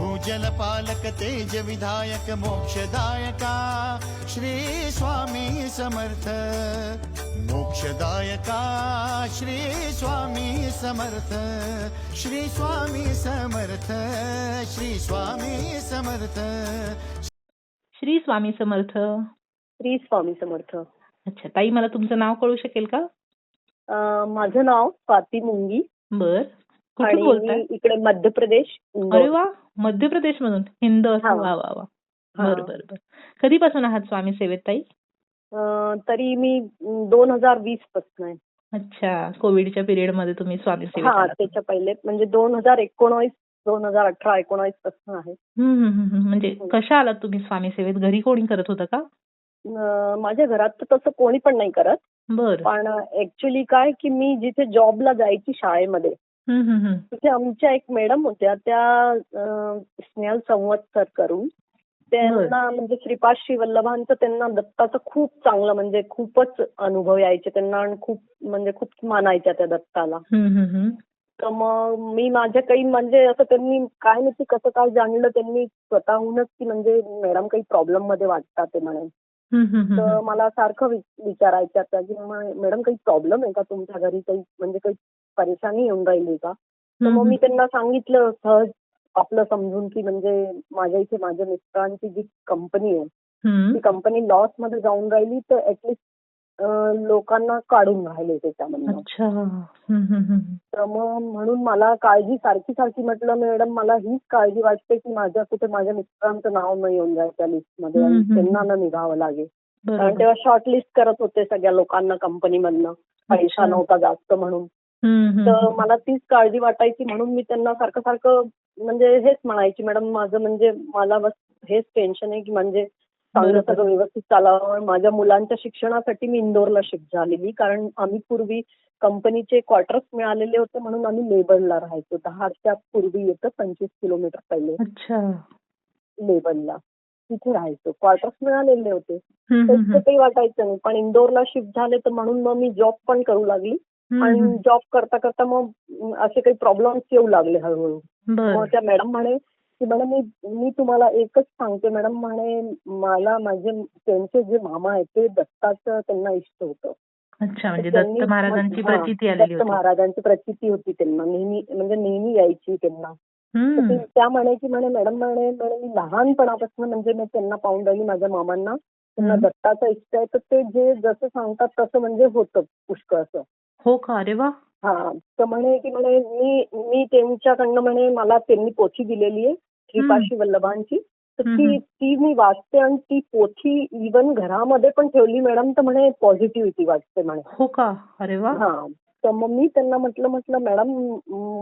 भूजल पालक तेज विधायक मोक्षदायका श्री स्वामी समर्थ. मोक्षदायका श्री स्वामी समर्थ. श्री स्वामी समर्थ श्री स्वामी समर्थ. श्री स्वामी समर्थ. श्री स्वामी समर्थ. अच्छा ताई मला तुमचं नाव कळू शकेल का? अं, माझं नाव स्वाती मुंगी. बर. कुठून आणि इकडे मध्य प्रदेश. अरे वा मध्य प्रदेश मधून हिंद. वा वा वा. बर बर बर कधीपासून आहात स्वामी सेवेत ताई तरी मी दोन हजार वीसपासून आहे अच्छा कोविडच्या पिरियडमध्ये तुम्ही स्वामी सेवेत हा आलात. त्याच्या पहिले म्हणजे दोन हजार एकोणावीस दोन हजार अठरा एकोणावीसपासून आहे. म्हणजे हो. कशा आलात तुम्ही स्वामी सेवेत घरी कोणी करत होतं का माझ्या घरात तर तसं कोणी पण नाही करत बर पण ऍक्च्युली काय की मी जिथे जॉबला जायची शाळेमध्ये. तिथे आमच्या एक मॅडम होत्या त्या स्नेहल संवत्सर करून त्यांना म्हणजे श्रीपाद श्री वल्लभांचं त्यांना दत्ताचं खूप चांगलं म्हणजे खूपच अनुभव यायचे त्यांना आणि खूप म्हणजे खूप मानायच्या त्या दत्ताला. तर मग मी माझ्या काही म्हणजे असं त्यांनी काय माहिती कसं काय जाणलं त्यांनी स्वतःहूनच की म्हणजे मॅडम काही प्रॉब्लेममध्ये वाटतात ते म्हणे. हम्म, हम्म, हम्म, तर. मला सारखं वि- विचारायच्या त्या की "म- मॅडम काही प्रॉब्लेम आहे का तुमच्या घरी? काही म्हणजे काही परेशानी येऊन राहिली का तर मग मी त्यांना सांगितलं सहज आपलं समजून की म्हणजे माझ्या इथे माझ्या मिस्टरांची जी कंपनी आहे. ती कंपनी लॉसमध्ये जाऊन राहिली तर ऍटलिस्ट लोकांना काढून राहिले त्याच्यामधनं. तर मग म्हणून मला काळजी सारखी सारखी म्हटलं मॅडम मला हीच काळजी वाटते की माझ्या कुठे माझ्या मिस्टरांचं नाव न येऊन जाईल त्या लिस्टमध्ये आणि. त्यांना न निघावं लागेल कारण तेव्हा शॉर्टलिस्ट करत होते सगळ्या लोकांना कंपनीमधनं पैसा. नव्हता जास्त म्हणून तर. मला तीच काळजी वाटायची म्हणून मी त्यांना सारखं सारखं म्हणजे हेच म्हणायची मॅडम माझं म्हणजे मला बस हेच टेन्शन आहे की म्हणजे चांगलं. सगळं व्यवस्थित चालावं. माझ्या मुलांच्या शिक्षणासाठी मी इंदोरला शिफ्ट झालेली कारण आम्ही पूर्वी कंपनीचे क्वार्टर्स मिळालेले होते म्हणून आम्ही लेबरला राहायचो. दहाच्या पूर्वी येतं पंचवीस किलोमीटर पहिले लेबरला तिथे राहायचो. क्वार्टर्स मिळालेले होते. काही वाटायचं नाही. पण इंदोरला शिफ्ट झाले तर म्हणून मग मी जॉब पण करू लागली. आणि. जॉब करता करता मग असे काही प्रॉब्लेम्स येऊ लागले हळूहळू. मग त्या मॅडम म्हणे की मॅडम मी मी तुम्हाला एकच सांगते मॅडम म्हणे मला माझे त्यांचे जे मामा आहेत ते दत्ताचं त्यांना इष्ट होतं. अच्छा म्हणजे दत्त महाराजांची प्रचिती आलेली होती. महाराजांची प्रचिती होती त्यांना. नेहमी म्हणजे नेहमी यायची त्यांना. त्या म्हणे की म्हणे मॅडम म्हणे म्हणे मी लहानपणापासून म्हणजे मी त्यांना पाहून राहिली माझ्या मामांना. त्यांना. दत्ताचं इष्ट आहे. तर ते जे जसं सांगतात तसं म्हणजे होतं पुष्कळ असं. हो का? अरे वा. हा. तर म्हणे की म्हणे मी मी त्यांच्याकडनं म्हणे मला त्यांनी पोथी दिलेली आहे श्रीपाशी वल्लभांची. तर ती. ती मी वाचते आणि ती पोथी इवन घरामध्ये पण ठेवली मॅडम तर म्हणे पॉझिटिव्हिटी वाटते म्हणे. हो का? अरे वा. हा. तर मग मी त्यांना म्हटलं म्हटलं मॅडम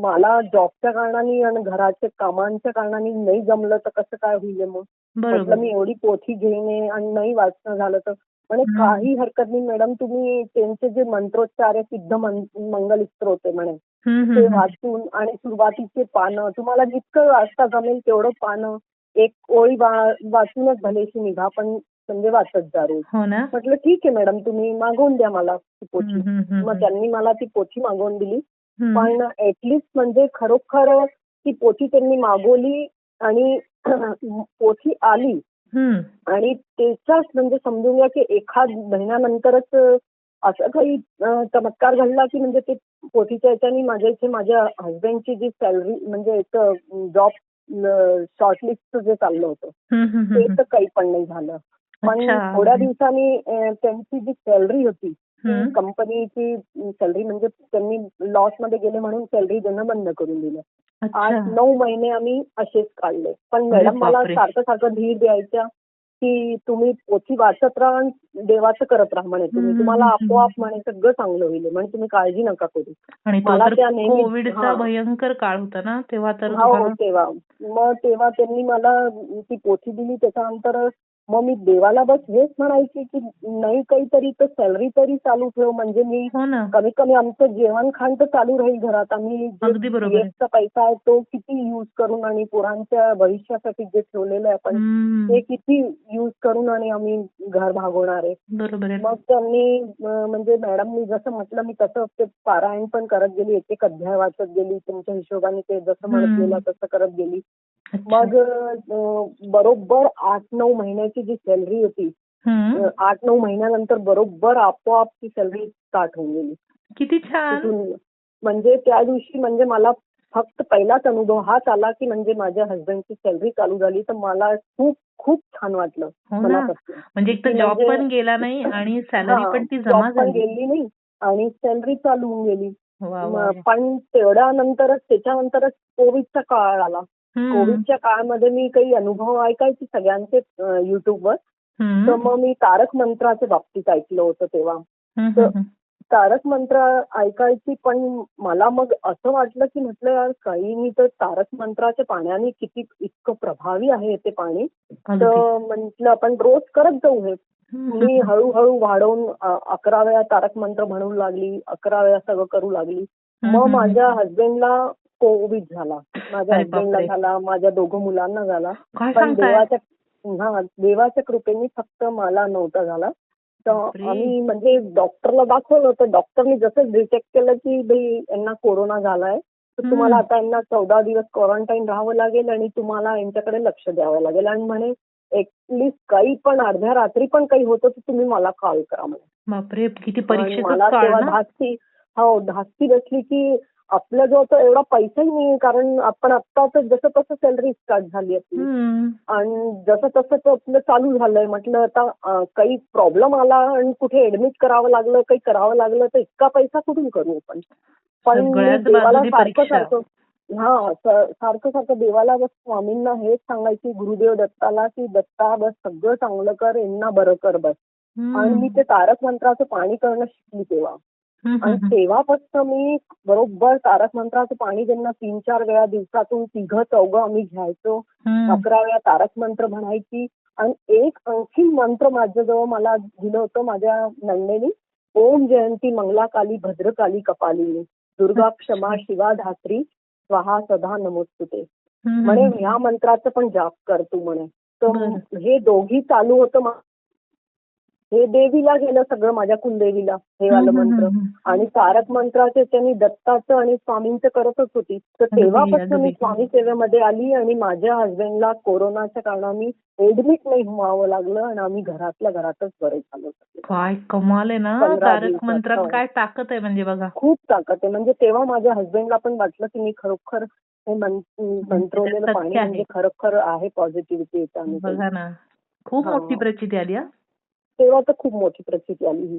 मला जॉबच्या कारणाने आणि घराच्या कामांच्या कारणाने नाही जमलं तर कसं काय होईल मग? म्हटलं मी एवढी पोथी घेणे आणि नाही वाचणं झालं तर म्हणे. काही हरकत नाही मॅडम तुम्ही त्यांचे जे मंत्रोच्चार आहे सिद्ध मंगल स्तोत्र आहे म्हणे ते. वाचून आणि सुरुवातीचे पानं तुम्हाला जितकं वाचता जमेल तेवढं पानं एक ओळी वाचूनच भलेशी निघा पण म्हणजे वाचत जा रोज हो म्हटलं ठीक आहे मॅडम तुम्ही मागवून द्या मला ती पोथी मग त्यांनी मला ती पोथी मागवून दिली. पण ऍटलिस्ट म्हणजे खरोखर ती पोथी त्यांनी मागवली आणि पोथी आली. आणि त्याचाच म्हणजे समजून घ्या की एखाद महिन्यानंतरच असं काही चमत्कार घडला की म्हणजे ते पोथीच्या याच्याने माझ्या इथे माझ्या हस्बंडची जी सॅलरी म्हणजे एक जॉब शॉर्टलिस्टचं जे चाललं होतं ते. तर काही पण नाही झालं पण. थोड्या दिवसांनी त्यांची जी सॅलरी होती. कंपनीची सॅलरी म्हणजे त्यांनी लॉसमध्ये गेले म्हणून सॅलरी देणं बंद करून दिलं. आठ नऊ महिने आम्ही असेच काढले. पण मॅडम मला. सारखं सारखं धीर द्यायच्या की तुम्ही पोथी वाचत राहा आणि देवाचं करत राहा म्हणे तुम्ही. तुम्हाला आपोआप म्हणे सगळं चांगलं होईल म्हणे. तुम्ही काळजी नका करू. मला त्या नेहमी- कोविडचा. भयंकर काळ होता ना तेव्हा तर हो तेव्हा. मग तेव्हा त्यांनी मला ती पोथी दिली. त्याच्यानंतर मग मी देवाला बस हेच म्हणायची की नाही काहीतरी तर सॅलरी तरी चालू ठेव. म्हणजे मी हो कमीत कमी आमचं जेवण खाण तर चालू राहील घरात. आम्ही पैसा आहे तो किती युज करून आणि पोरांच्या भविष्यासाठी जे ठेवलेलं आहे आपण. ते किती युज करून आणि आम्ही घर भागवणार आहे. मग त्यांनी म्हणजे मॅडमनी जसं म्हटलं मी तसं ते पारायण पण करत गेली. एक एक अध्याय वाचत गेली. तुमच्या हिशोबाने ते जसं म्हणत. गेलं तसं करत गेली. मग बरोबर आठ नऊ महिन्याची जी सॅलरी होती आठ नऊ महिन्यानंतर बरोबर आपोआप ती सॅलरी स्टार्ट होऊन गेली. किती छान. म्हणजे त्या दिवशी म्हणजे मला फक्त पहिलाच अनुभव हाच आला की म्हणजे माझ्या हस्बंडची सॅलरी चालू झाली तर मला खूप खूप छान वाटलं हो म्हणजे एक तर की जॉब म्हणजे- पण गेला नाही आणि सॅलरी पण ती जमा गेली नाही आणि सॅलरी चालू होऊन गेली. पण तेवढ्या नंतरच त्याच्यानंतरच कोविडचा काळ आला. कोविडच्या काळामध्ये मी काही अनुभव ऐकायचे सगळ्यांचे युट्यूबवर. तर मग मी तारक मंत्राच्या बाबतीत ऐकलं होतं तेव्हा. तर- तारक मंत्र ऐकायची पण मला मग असं वाटलं की म्हटलं यार काही नाही तर तारक मंत्राच्या पाण्याने किती इतकं प्रभावी आहे ते पाणी. तर म्हटलं आपण रोज करत जाऊ हे. मी हळूहळू वाढवून अकरा वेळा तारक मंत्र म्हणू लागली अकरा वेळा सगळं करू लागली. मग माझ्या हस्बंडला कोविड झाला. माझ्या हस्बंडला. झाला माझ्या दोघं मुलांना झाला. पण देवाच्या हा देवाच्या कृपेने फक्त मला नव्हता झाला. तर. आम्ही म्हणजे डॉक्टरला दाखवलं होतं. डॉक्टरने जसं डिटेक्ट केलं की भाई यांना कोरोना झालाय तर. तुम्हाला आता यांना चौदा दिवस क्वारंटाईन राहावं लागेल आणि तुम्हाला यांच्याकडे लक्ष द्यावं लागेल. आणि म्हणे ऍटलिस्ट काही पण अर्ध्या रात्री पण काही होतं तर तुम्ही मला कॉल करा म्हणे. मला तेव्हा धास्ती हो धास्ती बसली की आपल्या जवळ तर एवढा पैसाही नाही कारण आपण आता जसं तसं सॅलरी स्टार्ट झाली आपली. आणि जसं तसं ते आपलं चालू झालंय म्हटलं आता काही प्रॉब्लेम आला आणि कुठे ऍडमिट करावं लागलं काही करावं लागलं तर इतका पैसा कुठून करू आपण? पण देवाला सारखं. सारखं हा सारखं सारखं देवाला बस स्वामींना हेच सांगायची गुरुदेव दत्ताला की दत्ता बस सगळं चांगलं कर यांना बरं कर बस. आणि मी ते तारक मंत्राचं पाणी करणं शिकली तेव्हा. आणि तेव्हापासून मी बरोबर तारक मंत्राचं पाणी त्यांना तीन चार वेळा दिवसातून तिघं चौघं आम्ही घ्यायचो. अकरा वेळा तारक मंत्र म्हणायची आणि एक आणखी मंत्र माझ्याजवळ मला दिलं होतं माझ्या नंदेनी ओम जयंती मंगलाकाली भद्रकाली कपालिनी दुर्गा क्षमा शिवा धात्री स्वाहा सदा नमोस्तुते म्हणे. ह्या मंत्राचं पण जाप कर तू म्हणे तर. हे दोघी चालू होतं हे देवीला गेलं सगळं माझ्या कुलदेवीला हे वालं मंत्र. आणि तारक मंत्राचे त्यांनी दत्ताचं आणि स्वामींचं करतच होती तर तेव्हापासून मी. स्वामी सेवेमध्ये आली आणि माझ्या हस्बंडला कोरोनाच्या कारणाने ऍडमिट नाही व्हावं लागलं आणि आम्ही घरातल्या घरातच बरे झालो काय कमाल आहे ना तारक मंत्रात हो. काय ताकद आहे म्हणजे बघा खूप ताकद आहे म्हणजे तेव्हा माझ्या हस्बंडला पण वाटलं की मी खरोखर हे मंत्रवलेलं पाणी. म्हणजे खरोखर आहे पॉझिटिव्हिटी खूप. मोठी प्रचिती आली हा तेव्हा तर खूप मोठी प्रचिती आली ही.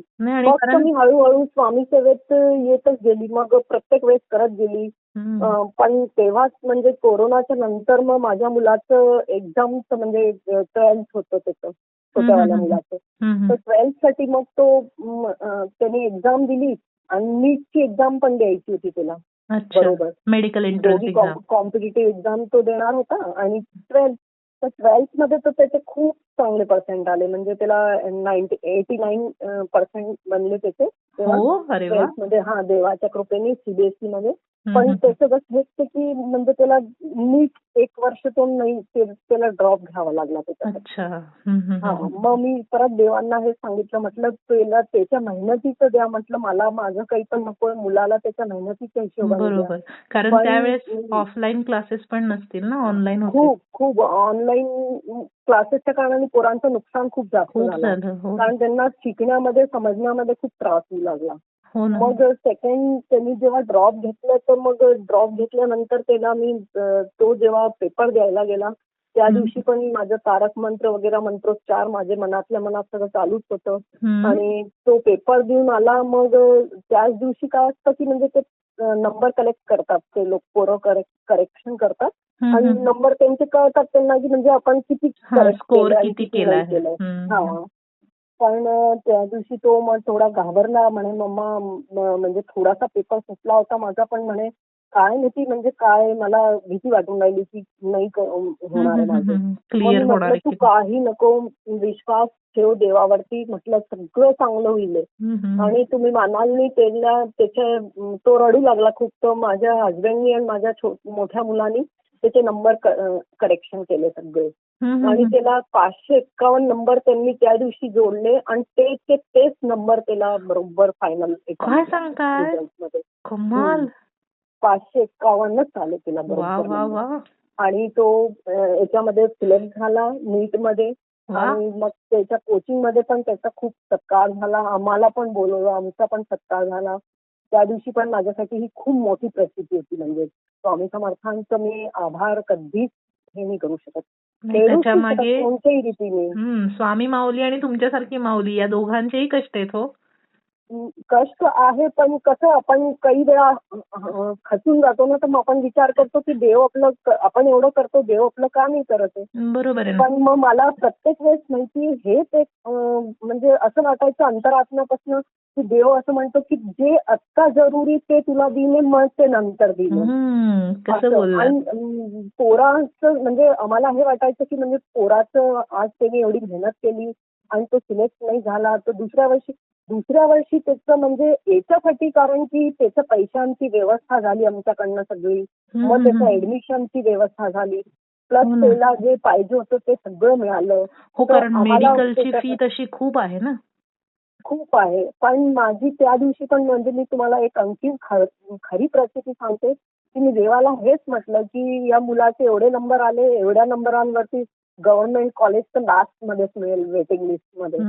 कारण मी हळूहळू स्वामी सेवेत येतच गेली. मग प्रत्येक वेळेस करत गेली. पण तेव्हाच म्हणजे कोरोनाच्या नंतर मग माझ्या मुलाचं एक्झामचं म्हणजे ट्वेल्थ होतं त्याचं. छोट्यावाल्या. मुलाचं. तर ट्वेल्थसाठी मग तो त्याने एक्झाम दिली आणि नीटची एक्झाम पण द्यायची होती त्याला. बरोबर. मेडिकल कॉम्पिटेटिव्ह एक्झाम तो देणार होता आणि ट्वेल्थ तर ट्वेल्थमध्ये तर त्याचे खूप चांगले पर्सेंट आले. म्हणजे त्याला नाईन्टी एटी नाईन पर्सेंट बनले त्याचे. तेव्हा हो ट्वेल्थमध्ये हा देवाच्या कृपेने सीबीएसई मध्ये. हम्म, पण. त्याचं बस हेच की म्हणजे त्याला नीट एक वर्ष तो नाही त्याला ड्रॉप घ्यावा लागला हा हम्म. मग मी परत देवांना हे सांगितलं म्हटलं त्याला त्याच्या मेहनतीचं द्या म्हटलं मला माझं काही पण नको मुलाला त्याच्या मेहनतीच्या हिशोबाने कारण त्यावेळेस ऑफलाईन क्लासेस पण नसतील ना ऑनलाईन होते खूप खूप. ऑनलाईन क्लासेसच्या कारणाने पोरांचं नुकसान खूप जास्त झालं हो. कारण त्यांना शिकण्यामध्ये समजण्यामध्ये खूप त्रास होऊ लागला. मग सेकंड त्यांनी जेव्हा ड्रॉप घेतलं तर मग ड्रॉप घेतल्यानंतर त्याला मी तो जेव्हा पेपर द्यायला गेला त्या. दिवशी पण माझं तारक मंत्र वगैरे मंत्रोच्चार माझे मनातल्या मनात सगळं चालूच होतं. आणि तो पेपर देऊन आला मग त्याच दिवशी काय असतं की म्हणजे ते नंबर कलेक्ट करतात ते लोक पोरं करेक्शन करतात आणि. नंबर त्यांचे कळतात त्यांना की म्हणजे आपण किती हा स्कोर किती केलंय. हा पण त्या दिवशी तो मग थोडा घाबरला म्हणे मम्मा म्हणजे थोडासा पेपर सुटला होता माझा पण म्हणे काय माहिती म्हणजे काय मला भीती वाटून राहिली की नाही होणार माझं. म्हटलं तू की काही नको विश्वास ठेव देवावरती. म्हटलं सगळं चांगलं होईल. आणि तुम्ही मानाल नाही त्याला त्याच्या तो रडू लागला खूप. तर माझ्या हसबंडनी आणि माझ्या मोठ्या मुलांनी त्याचे नंबर करेक्शन केले सगळे. आणि. त्याला पाचशे एक्कावन्न नंबर त्यांनी त्या दिवशी जोडले आणि ते ते तेच नंबर त्याला बरोबर फायनल कमाल. पाचशे एक्कावन्नच आले तिला बरोबर. वा आणि तो याच्यामध्ये सिलेक्ट झाला नीटमध्ये. आणि मग त्याच्या कोचिंगमध्ये पण त्याचा खूप सत्कार झाला. आम्हाला पण बोलवलं आमचा पण सत्कार झाला. त्या दिवशी पण माझ्यासाठी ही खूप मोठी प्रसिद्धी होती. म्हणजे स्वामी समर्थांचं मी आभार कधीच हे नाही करू शकत. त्याच्यामागे स्वामी माऊली आणि तुमच्यासारखी माऊली या दोघांचेही कष्ट आहेत हो. कष्ट आहे पण कसं आपण काही वेळा खचून जातो ना तर मग आपण विचार करतो की देव आपलं आपण एवढं करतो देव आपलं का नाही करत आहे? बरोबर पण मग मला प्रत्येक वेळेस माहिती हेच एक म्हणजे असं वाटायचं अंतरात्म्यापासून की देव असं म्हणतो की जे आत्ता जरुरी ते तुला दिले मग ते नंतर दिले. आणि पोराचं म्हणजे आम्हाला हे वाटायचं की म्हणजे पोराचं आज त्याने एवढी मेहनत केली आणि तो सिलेक्ट नाही झाला तर दुसऱ्या वर्षी दुसऱ्या वर्षी त्याचं म्हणजे याच्यासाठी कारण की त्याच्या पैशांची व्यवस्था झाली आमच्याकडनं सगळी. मग त्याच्या ऍडमिशनची व्यवस्था झाली. प्लस हो. त्याला जे पाहिजे होतं ते सगळं मिळालं. हो कारण मेडिकलची फी तशी खूप आहे ना. खूप आहे. पण माझी त्या दिवशी पण म्हणजे मी तुम्हाला एक ख- खरी परिस्थिती सांगते. की मी देवाला हेच म्हटलं की या मुलाचे एवढे नंबर आले एवढ्या नंबरांवरती गव्हर्नमेंट कॉलेज तर लास्ट मध्येच मिळेल वेटिंग लिस्टमध्ये.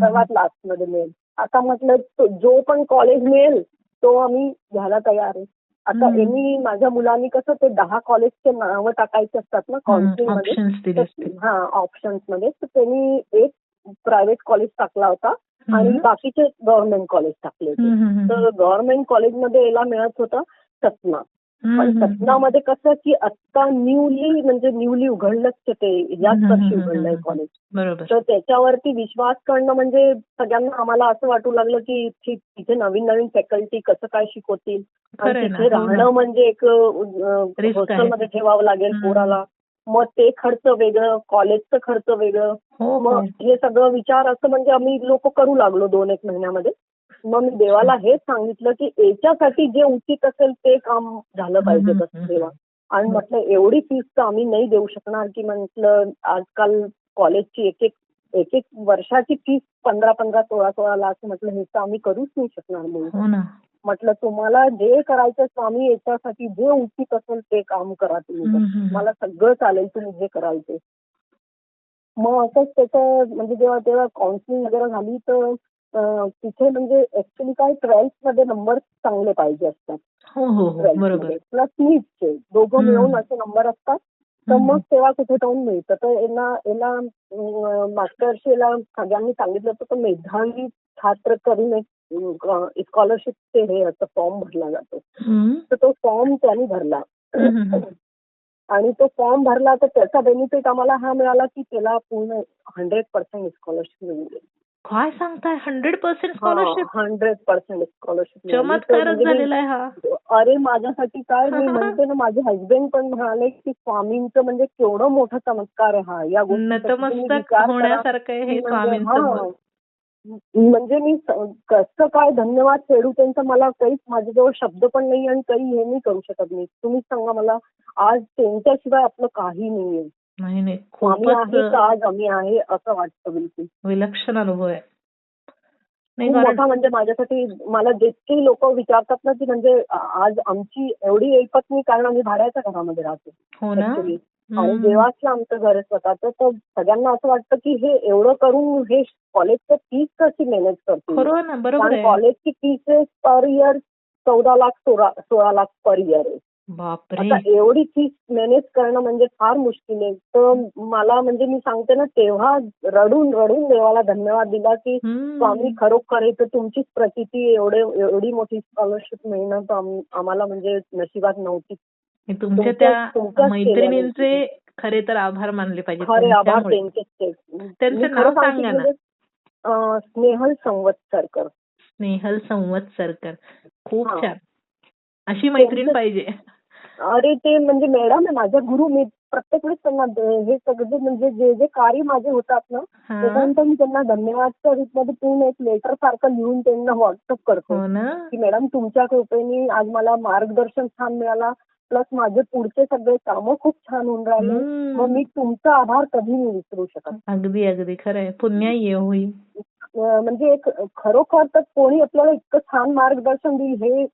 सर्वात लास्टमध्ये मिळेल. आता म्हटलं जो पण कॉलेज मिळेल तो आम्ही घ्यायला तयार आहे आता. यांनी माझ्या मुलांनी कसं ते दहा कॉलेजचे नावं टाकायचे असतात ना काउन्सिलिंगमध्ये हा ऑप्शन्समध्ये तर त्यांनी एक प्रायव्हेट कॉलेज टाकला होता आणि. बाकीचे गव्हर्नमेंट कॉलेज टाकले होते. तर गव्हर्नमेंट कॉलेजमध्ये याला मिळत होतं सतना पण. सतनामध्ये कसं की आता न्यूली म्हणजे न्यूली उघडलंच ते याच वर्षी उघडलंय. कॉलेज तर त्याच्यावरती विश्वास करणं म्हणजे सगळ्यांना आम्हाला असं वाटू लागलं की तिथे नवीन नवीन फॅकल्टी कसं काय शिकवतील तिथे हो. राहणं म्हणजे एक. हॉस्टेलमध्ये ठेवावं लागेल. पोराला मग ते खर्च वेगळं कॉलेजचं खर्च वेगळं हो मग हे सगळं विचार असं म्हणजे आम्ही लोक करू लागलो दोन एक महिन्यामध्ये मग मी देवाला हेच सांगितलं की याच्यासाठी जे उचित असेल ते काम झालं पाहिजे हम्म, देवा. आणि म्हटलं एवढी फीस तर आम्ही नाही देऊ शकणार की म्हटलं आजकाल कॉलेजची एक एक एक एक वर्षाची फीस पंधरा पंधरा सोळा सोळा लाख म्हटलं हे तर आम्ही करूच नाही शकणार म्हणून. हो म्हटलं तुम्हाला जे करायचं स्वामी याच्यासाठी जे उचित असेल ते काम करा तुम्ही. मला सगळं चालेल तुम्ही जे कराल ते. मग असंच त्याचं म्हणजे जेव्हा तेव्हा काउन्सिलिंग वगैरे झाली तर तिथे म्हणजे ऍक्च्युली काय ट्वेल्थमध्ये नंबर चांगले पाहिजे असतात. हो हो हो. प्लस नीटचे दोघं. मिळून असे नंबर असतात. तर. मग तेव्हा कुठे जाऊन मिळतं. तर यांना याला मागच्या सगळ्यांनी सांगितलं होतं तर मेधावी छात्र करून एक स्कॉलरशिप ते हे असं फॉर्म भरला जातो. तर तो फॉर्म त्यांनी भरला. आणि तो फॉर्म भरला तर त्याचा बेनिफिट आम्हाला हा मिळाला की त्याला पूर्ण हंड्रेड पर्सेंट स्कॉलरशिप मिळते काय सांगताय? Hundred percent scholarship hundred percent scholarship चमत्कारच झालेला आहे हा. अरे माझ्यासाठी काय मी म्हणते ना माझे हसबंड पण म्हणाले की स्वामींचं म्हणजे केवढं मोठं चमत्कार आहे हा. या नतमस्तक. होण्यासारखं हे म्हणजे स्वामींचं. म्हणजे मी कसं काय धन्यवाद फेडू त्यांचा मला काहीच माझ्याजवळ शब्द पण नाही आणि काही हे नाही करू शकत मी. तुम्हीच सांगा मला आज त्यांच्याशिवाय आपलं काही नाहीये. नाही नाही. खूपच आज आम्ही आहे असं वाटतं बिलकुल. विलक्षण अनुभव आहे. नाही मोठा म्हणजे माझ्यासाठी मला जितके लोक विचारतात ना की म्हणजे आज आमची एवढी नाही कारण आम्ही भाड्याच्या घरामध्ये राहतो. हो ना. आणि. देवाचं आमचं घर आहे स्वतःचं तर सगळ्यांना असं वाटतं की हे एवढं करून हे कॉलेजचं फीस कशी मॅनेज करतो कॉलेजची फीस पर इयर चौदा लाख सोळा सोळा लाख पर इयर आहे. बापरे. आता एवढी फीस मॅनेज करणं म्हणजे फार मुश्किल आहे. तर मला म्हणजे मी सांगते ना तेव्हा रडून रडून देवाला धन्यवाद दिला की. स्वामी खरोखर तर तुमचीच प्रचिती एवढे एवढी मोठी स्कॉलरशिप मिळणं तर आम- आम्हाला म्हणजे नशिबात नव्हती. तुमच्या त्या मैत्रिणींचे खरे तर आभार मानले पाहिजे खरे आभार. त्यांचं नाव सांगा ना. म्हणजे, स्नेहल संवत्सरकर. स्नेहल संवत्सरकर. खूप हा. छान. अशी मैत्रीण पाहिजे. अरे ते म्हणजे मॅडम आहे माझ्या गुरु मी प्रत्येक वेळेस त्यांना हे सगळे म्हणजे जे जे कार्य माझे होतात ना. त्याच्यानंतर मी त्यांना धन्यवादच्या रूपमध्ये पूर्ण एक लेटर सारखं लिहून त्यांना व्हॉट्सअप करतो. हो की मॅडम तुमच्या कृपेने आज मला मार्गदर्शन छान मिळाला प्लस माझे पुढचे सगळे कामं खूप छान होऊन राहिले. मग मी तुमचा आभार कधी नाही विसरू शकत अगदी अगदी. खरंय. पुण्य अं, म्हणजे एक खरोखर तर कोणी आपल्याला इतकं छान मार्गदर्शन देईल हे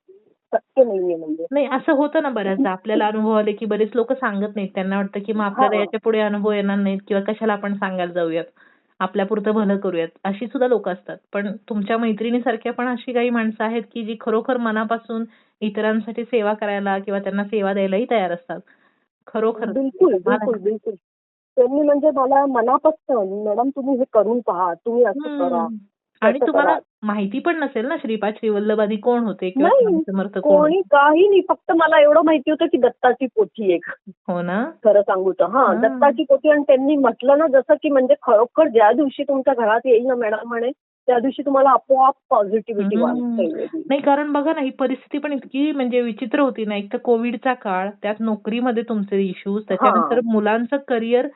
शक्य नाहीये म्हणजे. नाही असं होतं ना बऱ्याचदा. आपल्याला अनुभव आले की बरेच लोक सांगत नाहीत. त्यांना वाटतं की मग आपल्याला हा. याच्यापुढे अनुभव येणार नाहीत किंवा कशाला आपण सांगायला जाऊयात. आपल्यापुरतं भलं करूयात. अशी सुद्धा लोक असतात. पण तुमच्या मैत्रिणीसारख्या पण अशी काही माणसं आहेत की जी खरोखर मनापासून इतरांसाठी सेवा करायला किंवा त्यांना सेवा द्यायलाही तयार असतात. खरोखर. बिलकुल बिलकुल बिलकुल. त्यांनी म्हणजे मला मनापासून मॅडम तुम्ही हे करून पहा. तुम्ही असं करा. आणि तुम्हाला. माहिती पण नसेल ना श्रीपाद श्रीवल्लभादी कोण होते किंवा समर्थ कोण काही नाही. फक्त मला एवढं माहिती होतं की दत्ताची पोथी एक. हो ना? खरं सांगू तर. हा. दत्ताची पोथी आणि त्यांनी म्हटलं ना जसं की म्हणजे खरोखर ज्या दिवशी तुमच्या घरात येईल ना मॅडम म्हणे त्या दिवशी तुम्हाला आपोआप पॉझिटिव्हिटी नाही कारण बघा ना ही परिस्थिती पण इतकी म्हणजे विचित्र होती ना. एक तर कोविडचा काळ त्यात नोकरीमध्ये तुमचे इश्यूज त्याच्यानंतर मुलांचं करिअर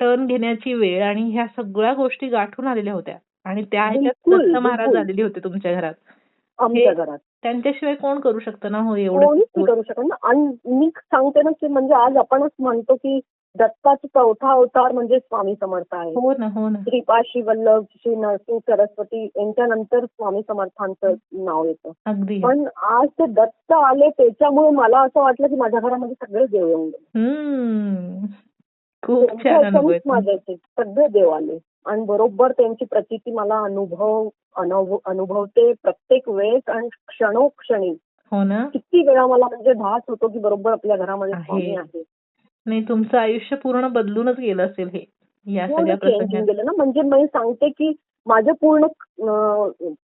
टर्न घेण्याची वेळ आणि ह्या सगळ्या गोष्टी गाठून आलेल्या होत्या. आणि त्या ह्याच्यात दत्त महाराज. आलेले होते तुमच्या घरात. आमच्या घरात. त्यांच्याशिवाय कोण करू शकतं ना हो कोणीच एवढं नाही करू शकत ना. आणि मी सांगते ना की म्हणजे आज आपणच म्हणतो की दत्ताचा चौथा अवतार म्हणजे स्वामी समर्थ आहे. हो ना हो ना. श्रीपाद श्री वल्लभ श्री नरसिंह सरस्वती यांच्यानंतर स्वामी समर्थांचं नाव येतं. अगदी. पण आज ते दत्त आले त्याच्यामुळे मला असं वाटलं की माझ्या घरामध्ये सगळे देव येऊन गेले. हम्म. खूप छान अनुभव सगळे देव आले आणि बरोबर त्यांची प्रचिती मला अनुभव अनुभव अनुभवते प्रत्येक वेळेस आणि क्षणोक्षणी. हो ना? किती वेळा मला म्हणजे भास होतो की बरोबर आपल्या घरामध्ये आहे. स्वामी आहे. नाही तुमचं आयुष्य पूर्ण बदलूनच गेलं असेल हे या सगळ्या होऊन प्रसंगात. गेलं ना. म्हणजे मी सांगते की माझ्या पूर्ण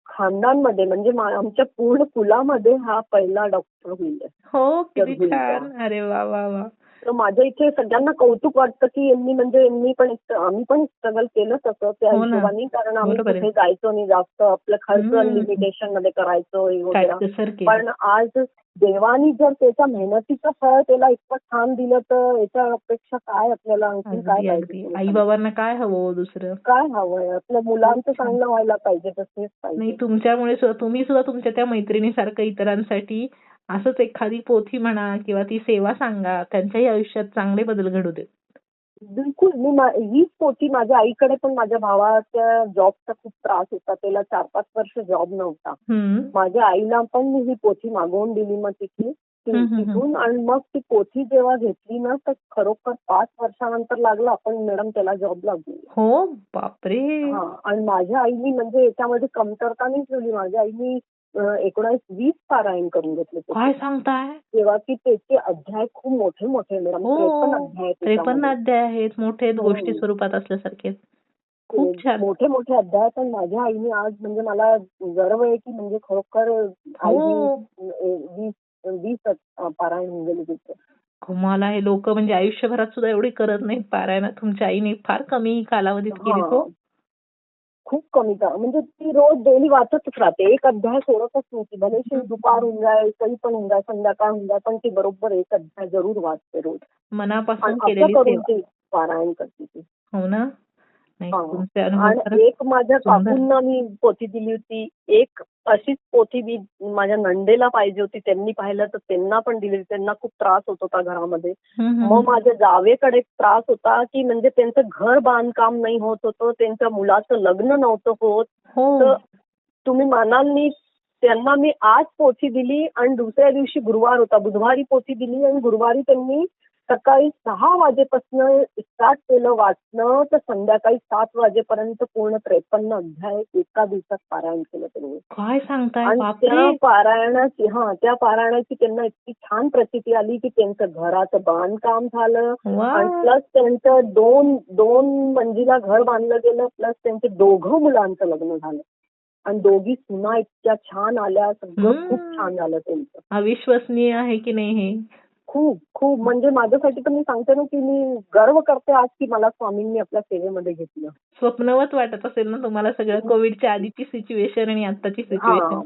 खानदानमध्ये म्हणजे आमच्या पूर्ण कुलामध्ये हा पहिला डॉक्टर होईल. हो किती. छान. अरे वा वा वा. तर माझ्या इथे सगळ्यांना कौतुक वाटतं की यांनी म्हणजे यांनी पण आम्ही पण स्ट्रगल केलं तसं त्या हो. हिशोबाने कारण आम्ही. कुठे जायचो नाही जास्त आपलं खर्च. लिमिटेशनमध्ये करायचो वगैरे पण आज देवानी जर त्याच्या मेहनतीचं फळ त्याला इतकं छान दिलं तर याच्या अपेक्षा काय आपल्याला आणखी काय पाहिजे आई? बाबांना काय हवं हो दुसरं काय हवंय आपल्या मुलांचं. चांगलं व्हायला पाहिजे तसेच नाही पाहिजे तुमच्यामुळे तुम्ही सुद्धा तुमच्या त्या मैत्रिणीसारखं इतरांसाठी असंच एखादी पोथी म्हणा किंवा ती सेवा सांगा त्यांच्याही आयुष्यात चांगले बदल घडू देत. बिलकुल. मी हीच पोथी माझ्या आईकडे पण माझ्या भावाच्या जॉबचा खूप त्रास होता. त्याला चार पाच वर्ष जॉब नव्हता. माझ्या आईला पण मी ही पोथी मागवून दिली मग तिथली. तिथून आणि मग ती पोथी जेव्हा घेतली ना तर खरोखर पाच वर्षानंतर लागलं आपण मॅडम त्याला जॉब लागू. हो बापरे. आणि माझ्या आईनी म्हणजे याच्यामध्ये कमतरता नाही ठेवली. माझ्या आईनी अं, एकोणावीस वीस पारायण करून घेतले. काय सांगताय? तेव्हा की त्याचे अध्याय खूप मोठे मोठे मॅडम हो. त्रेपन्न अध्याय आहेत मोठे हो. गोष्टी स्वरूपात असल्यासारखे. खूप ते छान. मोठे मोठे अध्याय पण माझ्या आईने आज म्हणजे मला गर्व आहे की म्हणजे खरोखर हो. वीस वीस पारायण होऊन गेले तिथे. मला हे लोक म्हणजे आयुष्यभरात सुद्धा एवढी करत नाहीत. पारायण तुमच्या आईने फार कमी कालावधीत केली हा. खूप कमी का म्हणजे ती रोज डेली वाचतच राहते. एक अध्याय सोडतच नव्हती भले ती दुपार होऊन जाय काही पण होऊन जाय संध्याकाळ होऊन जाय पण ती बरोबर एक अध्याय जरूर वाचते रोज. मनापासून करून ती पारायण करते ती. हो ना? आणि एक माझ्या. काकूंना मी पोथी दिली होती. एक अशीच पोथी मी माझ्या नंदेला पाहिजे होती. त्यांनी पाहिलं तर त्यांना पण दिली होती. त्यांना खूप त्रास होत होता घरामध्ये. मग. माझ्या जावेकडे त्रास होता की म्हणजे त्यांचं घर बांधकाम नाही होत होतं. त्यांच्या मुलाचं लग्न नव्हतं होत. हो. तर तुम्ही मानाल नाही त्यांना मी आज पोथी दिली आणि दुसऱ्या दिवशी गुरुवार होता. बुधवारी पोथी दिली आणि गुरुवारी त्यांनी सकाळी सहा वाजेपासून स्टार्ट केलं वाचणं तर संध्याकाळी सात वाजेपर्यंत पूर्ण त्रेपन्न अध्याय एका दिवसात पारायण केलं त्यांनी. काय सांगताय? आणि त्या बापरे पारायणाची हा त्या पारायणाची त्यांना इतकी छान प्रचिती आली की त्यांचं घराचं बांधकाम झालं. आणि प्लस त्यांचं दोन दोन मंजिला घर बांधलं गेलं प्लस त्यांचे दोघं मुलांचं लग्न झालं. आणि दोघी सुना इतक्या छान आल्या सगळं. खूप छान झालं त्यांचं. अविश्वसनीय आहे की नाही हे? खूप खूप. म्हणजे माझ्यासाठी तर मी सांगते ना की मी गर्व करते आज की मला स्वामींनी आपल्या सेवेमध्ये घेतलं. स्वप्नवत वाटत असेल ना तुम्हाला सगळं कोविडच्या आधीची सिच्युएशन आणि आताची सिच्युएशन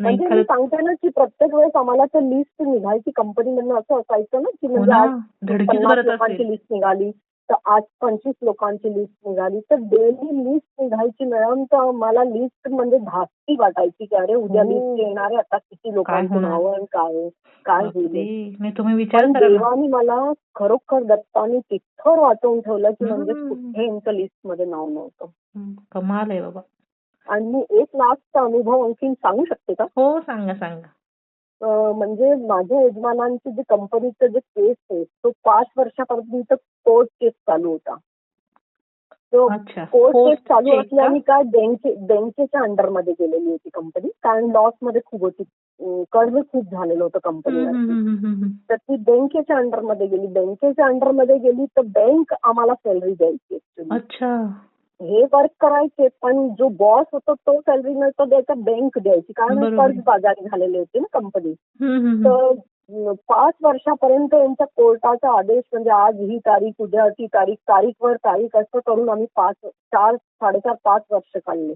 नाही म्हणजे मी सांगते ना की प्रत्येक वेळेस आम्हाला तर लिस्ट निघायची. कंपनीमधनं असं असायचं ना की हो म्हणजे आज पन्नास लोकांची लिस्ट निघाली. तर आज पंचवीस लोकांची लिस्ट निघाली तर डेली लिस्ट निघायची मॅडम तर मला लिस्ट म्हणजे धास्ती वाटायची की अरे उद्या हो. लिस्ट येणार आहे आता किती लोकांची? नावं आणि काय काय होईल पण. देवाने मला खरोखर दत्ताने तिथं वाटवून ठेवलं की म्हणजे. कुठे यांचं लिस्टमध्ये नाव नव्हतं कमाल आहे बाबा आणि मी एक लास्टचा अनुभव आणखीन सांगू शकते का हो सांगा सांगा म्हणजे माझ्या यजमानांची जे कंपनीचं जे केस आहे तो पाच वर्षापर्यंत कोर्ट केस चालू होता. तो कोर्ट केस चालू? असल्याने काय बँके बँकेच्या अंडरमध्ये गेलेली होती कंपनी कारण लॉसमध्ये खूप होती. कर्ज खूप झालेलं होतं हम्म. तर ती बँकेच्या अंडरमध्ये गेली. बँकेच्या अंडरमध्ये गेली तर बँक आम्हाला सॅलरी द्यायची हे वर्क करायचे पण जो बॉस होता तो सॅलरी नव्हता द्यायचा बँक द्यायची. कारण. कर्ज बाजारी झालेले होते ना कंपनी. तर पाच वर्षापर्यंत यांच्या कोर्टाचा आदेश म्हणजे आज ही तारीख उद्या ती तारीख तारीखवर तारीख असं करून आम्ही पाच चार साडेचार पाच वर्ष काढले.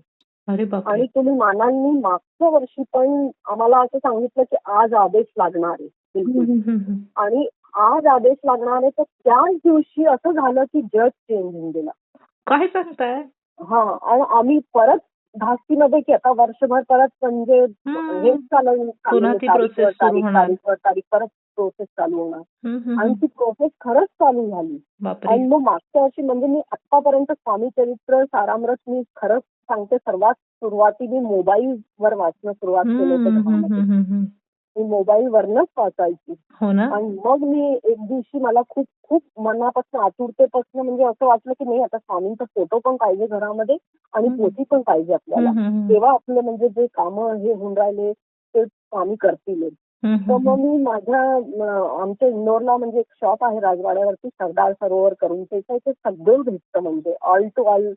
आणि तुम्ही मानांनी मागच्या वर्षी पण आम्हाला असं सांगितलं की आज आदेश लागणार आहे. आणि आज आदेश लागणार आहे तर त्याच दिवशी असं झालं की जज चेंज होऊन गेला. काय सांगताय हा आणि आम्ही परत धास्तीमध्ये की आता वर्षभर परत म्हणजे. हेच चालू पुन्हा ती तारीखवर process सुरू तारीख, परत प्रोसेस चालू होणार. आणि. ती प्रोसेस खरंच चालू झाली. आणि मग मागच्या वर्षी म्हणजे मी आतापर्यंत स्वामी चरित्र सारामृत मी खरंच सांगते सर्वात सुरुवातीने मोबाईल वर वाचणं सुरुवात केलं होतं मोबाईल वरनच वाचायची. हो ना? आणि मग मी एक दिवशी मला खूप खूप मनापासून आतुरतेपासून म्हणजे असं वाटलं की नाही आता स्वामींचा फोटो पण पाहिजे घरामध्ये आणि. पोथी पण पाहिजे आपल्याला. तेव्हा आपलं म्हणजे जे कामं हे होऊन राहिले ते स्वामी करतील. तर मग मी माझ्या आमच्या इंदोरला म्हणजे एक शॉप आहे राजवाड्यावरती सरदार सरोवर करून. त्याच्या इथे सगळं भेटतं म्हणजे ऑल टू ऑल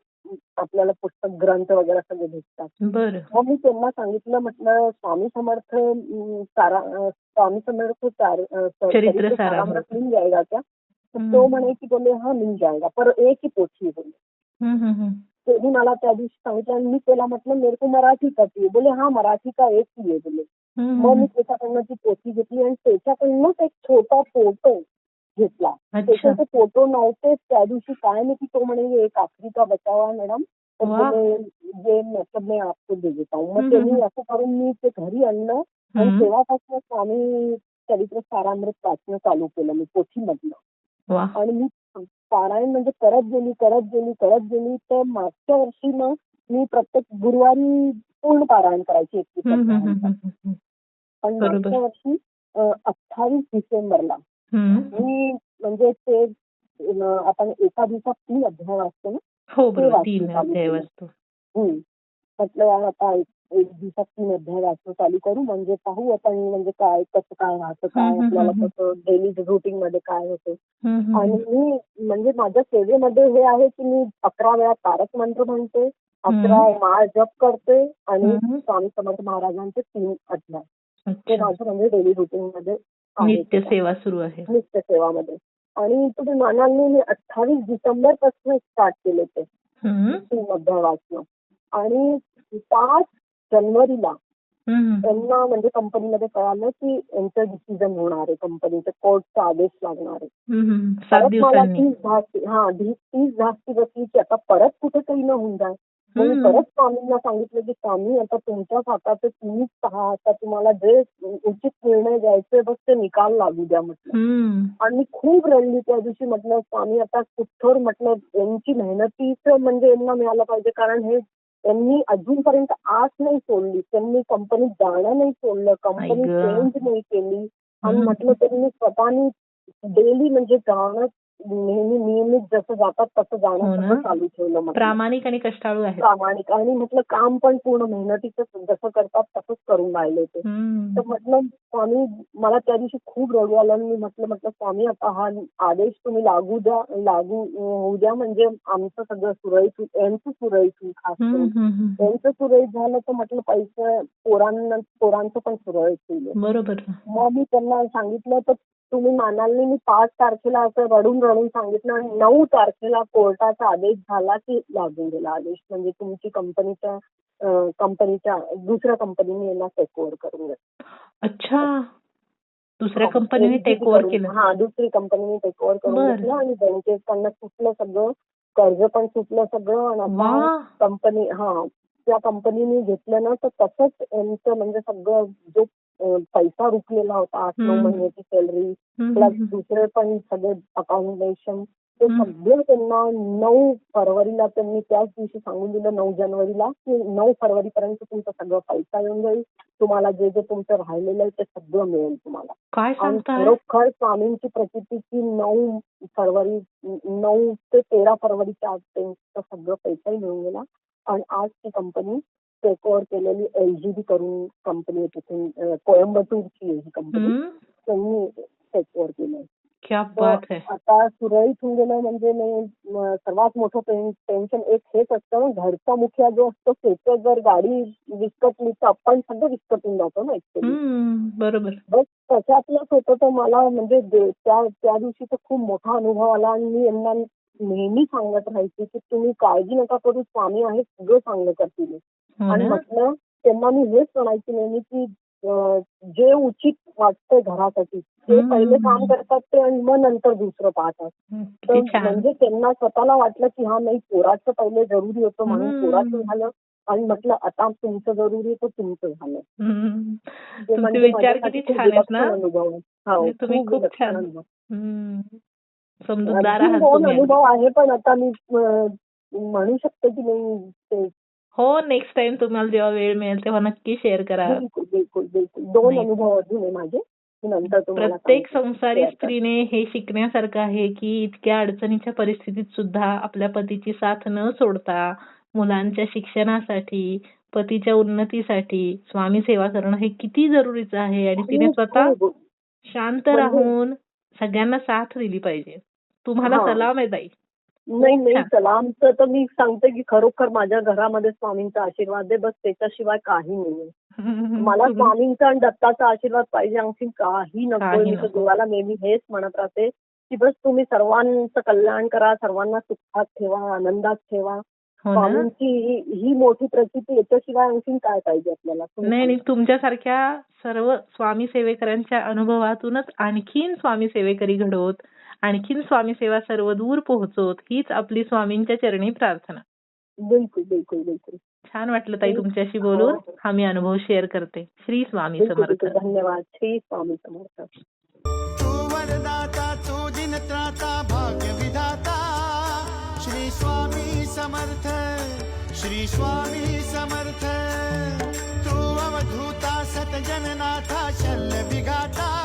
आपल्याला पुस्तक ग्रंथ वगैरे सगळे भेटतात. बरं मग मी त्यांना सांगितलं म्हटलं स्वामी समर्थ अं, सारा अं, स्वामी समर्थ चार अं, स- चरित्र चरित्र सारामृत. सारामृत मिल जाएगा क्या तर हम्म. तो म्हणे की बोले हा मिल जाएगा पर एक ही पोथी है बोले हम्म, हम्म, हम्म. त्यांनी मला त्या दिवशी सांगितलं आणि मी त्याला म्हटलं मेरे को मराठी का चाहिए बोले हा मराठी का एक ही आहे बोले हम्म, मग मी हम्म. त्याच्याकडनं ती पोथी घेतली आणि त्याच्याकडनंच एक छोटा फोटो घेतला त्याचे ते फोटो नव्हतेच त्या दिवशी काय नाही की तो म्हणे ये एक आखरी का बचावा मॅडम ये मतलब मैं आपको दे देता हूँ मग त्यांनी. असं करून मी ते घरी आणलं आणि. तेव्हापासून स्वामी चरित्र सारामृत वाचणं चालू केलं मी पोथीमधलं आणि मी पारायण म्हणजे करत गेली करत गेली करत गेली तर मागच्या वर्षी मग मी प्रत्येक गुरुवारी पूर्ण पारायण करायची हम्म. पण. मागच्या वर्षी अठ्ठावीस डिसेंबरला. मी म्हणजे ते आपण एका दिवसात तीन अध्याय वाचतो ना हो बरोबर तीन अध्याय. वाचतो. म्हटलं यार आता एक दिवसात तीन अध्याय वाचणं चालू करू म्हणजे पाहू आपण म्हणजे काय कसं काय राहतं काय आपल्याला. कसं डेली रुटीन मध्ये काय होतं आणि. मी म्हणजे माझ्या सेवेमध्ये हे आहे की मी अकरा वेळा तारक मंत्र म्हणते अकरा. माळ जप करते आणि. स्वामी समर्थ महाराजांचे तीन अध्याय ते माझं म्हणजे डेली रुटीन मध्ये नित्य सेवा सुरू आहे. नित्य सेवामध्ये. आणि तुम्ही नाही मी अठ्ठावीस डिसेंबरपासून स्टार्ट केले ते. वाचणं आणि पाच जानेवारीला. त्यांना म्हणजे कंपनीमध्ये कळालं की यांचं डिसिजन होणार आहे. कंपनीचा कोर्टचा आदेश लागणार आहे. परत मला तीस धास्ती हा तीस धास्ती बसली की आता परत कुठे काही न होऊन जाय. मग मी हम्म. परत स्वामींना सांगितलं की स्वामी आता तुमच्याच हातात तुम्हीच पहा आता तुम्हाला जे उचित निर्णय द्यायचे बस ते निकाल लागू द्या म्हटलं. आणि खूप रडली त्या दिवशी म्हटलं स्वामी आता कुठवर म्हटलं यांची मेहनतीचं म्हणजे यांना मिळालं पाहिजे कारण हे त्यांनी अजूनपर्यंत आस नाही सोडली त्यांनी कंपनीत जाणं नाही सोडलं कंपनी. चेंज नाही केली आणि. म्हटलं त्यांनी स्वतःनी डेली म्हणजे जाणं नेहमी नियमित जसं जातात तसं हो जाणं ना. सगळं चालू ठेवलं म्हटलं. प्रामाणिक आणि कष्टाळू आहेत. प्रामाणिक. आणि म्हटलं काम पण पूर्ण मेहनतीचं जसं करतात तसंच करून राहिले ते. हम्म. तर म्हटलं स्वामी मला त्या दिवशी खूप रडू आलं आणि मी म्हटलं म्हटलं स्वामी आता हा आदेश तुम्ही लागू द्या लागू अं, होऊ द्या. म्हणजे आमचं सगळं सुरळीत होईल यांचं सुरळीत होईल खास हम्म, करून. हम्म, हम्म. यांचं सुरळीत झालं तर म्हटलं पैसे पोरांना पोरांचं पण सुरळीत होईल. बरोबर मग मी त्यांना सांगितलं तर तुम्ही मानाल नाही मी पाच तारखेला असं रडून रडून सांगितलं आणि नऊ तारखेला कोर्टाचा आदेश झाला की लागून गेला आदेश. म्हणजे तुमची कंपनीच्या कंपनीच्या दुसऱ्या कंपनीने यांना टेक ओव्हर करून घेतलं अच्छा. दुसऱ्या कंपनीने टेक ओव्हर केलं. हा दुसरी कंपनीने टेक ओव्हर करून. घेतलं आणि बँकेकडनं सुटलं सगळं कर्ज पण सुटलं सगळं आणि कंपनी हा त्या कंपनीने घेतलं ना तर तसंच यांचं म्हणजे सगळं जो पैसा रुकलेला होता आठ नऊ. महिन्याची सॅलरी प्लस दुसरे पण सगळे अकाउंटेशन ते. सगळं त्यांना नऊ फरवरीला त्यांनी त्याच दिवशी सांगून दिलं नऊ जानेवारीला की नऊ फरवरीपर्यंत तुमचा सगळं पैसा येऊन जाईल. तुम्हाला जे जे तुमचं राहिलेलं आहे ते सगळं मिळेल तुम्हाला. आणि खरोखर स्वामींची प्रचिती की नऊ फरवरी नऊ ते तेरा फरवरीच्या आत त्यांचा सगळं पैसाही मिळून गेला. आणि आज ती कंपनी ओव्हर केलेली एल जी बी करून कंपनी आहे तिथून कोयंबतूरची आहे ही कंपनी त्यांनी टेक केलं क्या बात आता सुरळीत होऊन गेलं म्हणजे सर्वात मोठं टेन- टेन्शन एक हेच असतं घरचा मुखिया जो असतो त्याचं जर गाडी विस्कटली तर आपण सगळं विस्कटून जातो ना ऍक्च्युली हम्म, बरोबर। बस तशातलंच होतं तर मला म्हणजे त्या दिवशी तर खूप मोठा अनुभव आला आणि मी यांना नेहमी सांगत राहायची की तुम्ही काळजी नका करू स्वामी आहे सगळं चांगलं करतील. हो आणि म्हटलं त्यांना मी हेच म्हणायची नेहमी की जे उचित वाटतंय घरासाठी ते पहिले काम करतात ते आणि मग नंतर दुसरं पाहतात. तर म्हणजे त्यांना स्वतःला वाटलं की हा नाही पोराचं पहिले जरुरी होतं म्हणून पोराचं झालं. आणि म्हटलं आता तुमचं जरुरी तर तुमचं झालं. म्हणजे हो, अनुभव आहे. पण आता मी म्हणू शकते की नाही हो नेक्स्ट टाइम तुम्हाला जेव्हा वेळ मिळेल तेव्हा नक्की शेअर करा बिलकुल बिलकुल बिलकुल दोन. अनुभव अजून आहे माझे प्रत्येक. संसारी. स्त्रीने हे शिकण्यासारखं आहे की इतक्या अडचणीच्या परिस्थितीत सुद्धा आपल्या पतीची साथ न सोडता मुलांच्या शिक्षणासाठी पतीच्या उन्नतीसाठी स्वामी सेवा करणं हे किती जरुरीचं आहे आणि तिने खूप- स्वतः खूप. शांत म्हणजे- राहून सगळ्यांना साथ दिली पाहिजे तुम्हाला हा. सलाम आहे ताई नाही नाही. सलामचं तर मी सांगते की खरोखर माझ्या घरामध्ये स्वामींचा आशीर्वाद आहे. बस त्याच्याशिवाय काही नाही मला स्वामींचा आणि दत्ताचा आशीर्वाद पाहिजे आणखी काही नको मी तर. देवाला नेहमी हेच म्हणत राहते की बस तुम्ही सर्वांचं कल्याण करा सर्वांना सुखात ठेवा आनंदात ठेवा. हो स्वामींची ही मोठी प्रचिती याच्याशिवाय आणखी काय पाहिजे आपल्याला? नाही. तुमच्यासारख्या सर्व स्वामी सेवेकरांच्या अनुभवातूनच आणखीन स्वामी सेवेकरी घडवत आणखीन स्वामी सेवा सर्व दूर पोहोचवत हीच आपली स्वामींच्या चरणी प्रार्थना. बिलकुल बिलकुल बिलकुल. छान वाटलं ताई तुमच्याशी बोलून. हो. हा मी अनुभव शेअर करते. श्री स्वामी समर्थ. धन्यवाद. श्री स्वामी समर्थ. तू वरदाता तू दिनत्राता भाग्य विधाता श्री स्वामी समर्थ श्री स्वामी समर्थ. तू अवधूता सतजननाथा शल्य विघाता